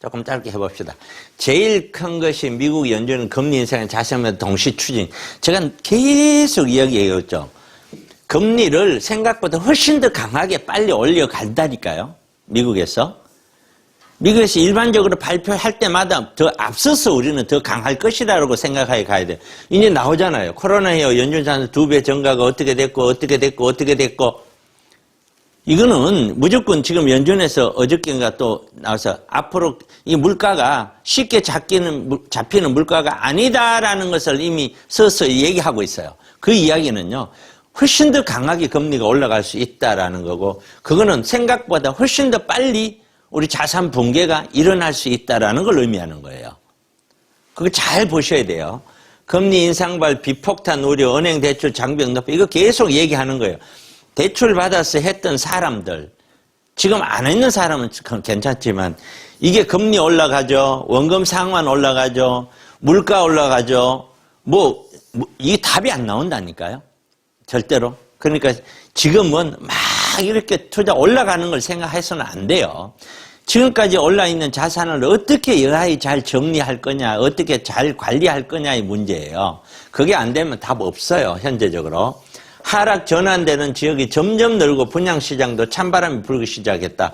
조금 짧게 해봅시다. 제일 큰 것이 미국 연준은 금리 인상의 자세면 동시 추진. 제가 계속 이야기해왔죠. 금리를 생각보다 훨씬 더 강하게 빨리 올려간다니까요. 미국에서. 미국에서 일반적으로 발표할 때마다 더 앞서서 우리는 더 강할 것이라고 생각하에 가야 돼요. 이제 나오잖아요. 코로나에 연준산 두 배 증가가 어떻게 됐고, 어떻게 됐고, 어떻게 됐고. 이거는 무조건 지금 연준에서 어저께인가 또 나와서 앞으로 이 물가가 쉽게 잡기는, 물- 잡히는 물가가 아니다라는 것을 이미 서서히 얘기하고 있어요. 그 이야기는요, 훨씬 더 강하게 금리가 올라갈 수 있다라는 거고, 그거는 생각보다 훨씬 더 빨리 우리 자산 붕괴가 일어날 수 있다라는 걸 의미하는 거예요. 그거 잘 보셔야 돼요. 금리 인상발 비폭탄 우려, 은행 대출 장벽 높이 이거 계속 얘기하는 거예요. 대출 받아서 했던 사람들, 지금 안 했는 사람은 괜찮지만 이게 금리 올라가죠. 원금 상환 올라가죠. 물가 올라가죠. 뭐, 뭐 이게 답이 안 나온다니까요. 절대로. 그러니까 지금은 막 이렇게 투자 올라가는 걸 생각해서는 안 돼요. 지금까지 올라 있는 자산을 어떻게 여하이 잘 정리할 거냐, 어떻게 잘 관리할 거냐의 문제예요. 그게 안 되면 답 없어요, 현재적으로. 하락 전환되는 지역이 점점 늘고 분양시장도 찬바람이 불기 시작했다.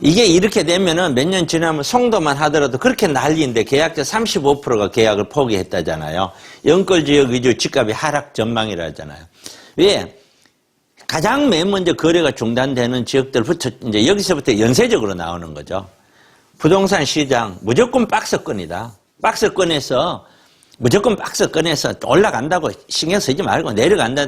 이게 이렇게 되면은 몇 년 지나면 송도만 하더라도 그렇게 난리인데 계약자 35%가 계약을 포기했다잖아요. 연끌 지역 위주 집값이 하락 전망이라잖아요. 왜? 가장 맨 먼저 거래가 중단되는 지역들부터 이제 여기서부터 연쇄적으로 나오는 거죠. 부동산 시장 무조건 박스권이다. 박스권에서 무조건 박스권에서 올라간다고 신경 쓰지 말고 내려간다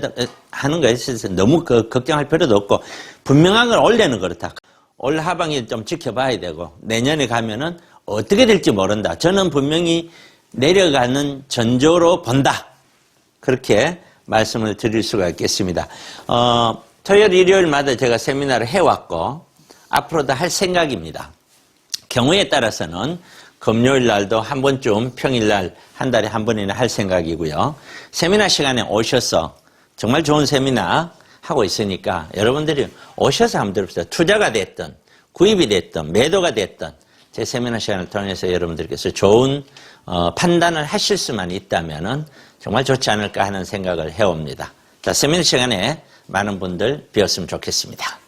하는 거에 있어서 너무 그 걱정할 필요도 없고 분명한 걸 올려는 그렇다. 올 하반기 좀 지켜봐야 되고 내년에 가면은 어떻게 될지 모른다. 저는 분명히 내려가는 전조로 본다. 그렇게 말씀을 드릴 수가 있겠습니다. 어, 토요일, 일요일마다 제가 세미나를 해왔고, 앞으로도 할 생각입니다. 경우에 따라서는 금요일 날도 한 번쯤 평일 날 한 달에 한 번이나 할 생각이고요. 세미나 시간에 오셔서 정말 좋은 세미나 하고 있으니까 여러분들이 오셔서 한번 들읍시다. 투자가 됐든 구입이 됐든 매도가 됐든 제 세미나 시간을 통해서 여러분들께서 좋은 어, 판단을 하실 수만 있다면은 정말 좋지 않을까 하는 생각을 해옵니다. 자, 세미나 시간에 많은 분들 뵈었으면 좋겠습니다.